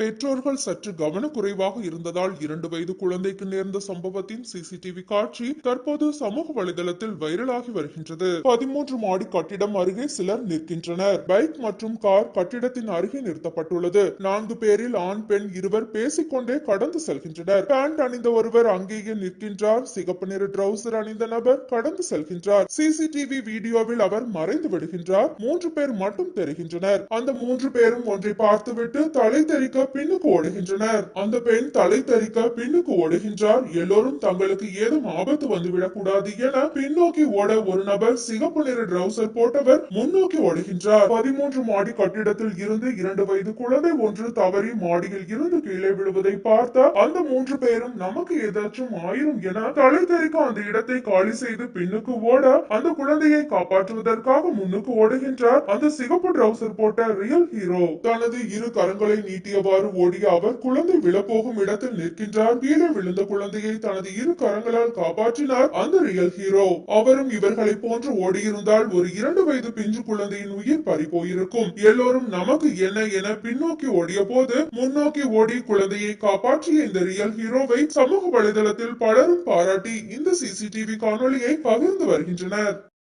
பெற்றோர்கள் சற்று கவனக்குறைவாக இருந்ததால் இரண்டு வயது குழந்தைக்கு நேர்ந்த சம்பவத்தின் சிசிடிவி காட்சி தற்போது சமூக வலைதளத்தில் வைரலாகி வருகின்றது. பதிமூன்று மாடி கட்டிடம் அருகே சிலர் நிற்கின்றனர். பைக் மற்றும் கார் கட்டிடத்தின் அருகே நிறுத்தப்பட்டுள்ளது. நான்கு பேரில் ஆண் பெண் இருவர் பேசிக்கொண்டே கடந்து செல்கின்றனர். பேண்ட் அணிந்த ஒருவர் அங்கேயே நிற்கின்றார். சிகப்பு நிற டிரவுசர் அணிந்த நபர் கடந்து செல்கின்றார். சிசிடிவி வீடியோவில் அவர் மறைந்து விடுகின்றார். மூன்று பேர் மட்டும் தெரிகின்றனர். அந்த மூன்று பேரும் ஒன்றை பார்த்துவிட்டு தலை தெறிக்க பின்னுக்கு ஓடுகின்றனர். அந்த பெண் தலை தரிக்க பின்னுக்கு ஓடுகின்றார். எல்லோரும் தங்களுக்கு ஏதும் ஆபத்து வந்துவிடக் கூடாது என பின்னோக்கி ஓட ஒரு நபர் சிகப்பு நிற ட்ரௌசர் போட்டவர் முன்னோக்கி ஓடுகின்றார். பதிமூன்று மாடி கட்டிடத்தில் இருந்து இரண்டு வயது குழந்தை ஒன்று தவறி மாடியில் இருந்து கீழே விழுவதை பார்த்த அந்த மூன்று பேரும் நமக்கு ஏதாச்சும் ஆயிரும் என தலை தரிக்க அந்த இடத்தை காலி செய்து பின்னுக்கு ஓட அந்த குழந்தையை காப்பாற்றுவதற்காக முன்னுக்கு ஓடுகின்றார் அந்த சிகப்பு ட்ரௌசர் போட்ட ரியல் ஹீரோ தனது இரு கரங்களை நீட்டியவாறு ஓடிய அவர் குழந்தை விழப்போகும் இடத்தில் நிற்கின்றார். கீழே விழுந்த குழந்தையை தனது இரு கரங்களால் காப்பாற்றினார் அந்த ரியல் ஹீரோ அவரும் இவர்களை போன்று ஓடியிருந்தால் ஒரு இரண்டு வயது பிஞ்சு குழந்தையின் உயிர் பறி போயிருக்கும் எல்லோரும் நமக்கு என்ன என பின்னோக்கி ஓடிய போது முன்னோக்கி ஓடி குழந்தையை காப்பாற்றிய இந்த ரியல் ஹீரோவை சமூக வலைதளத்தில் பலரும் பாராட்டி இந்த சிசிடிவி காணொலியை பகிர்ந்து வருகின்றனர்.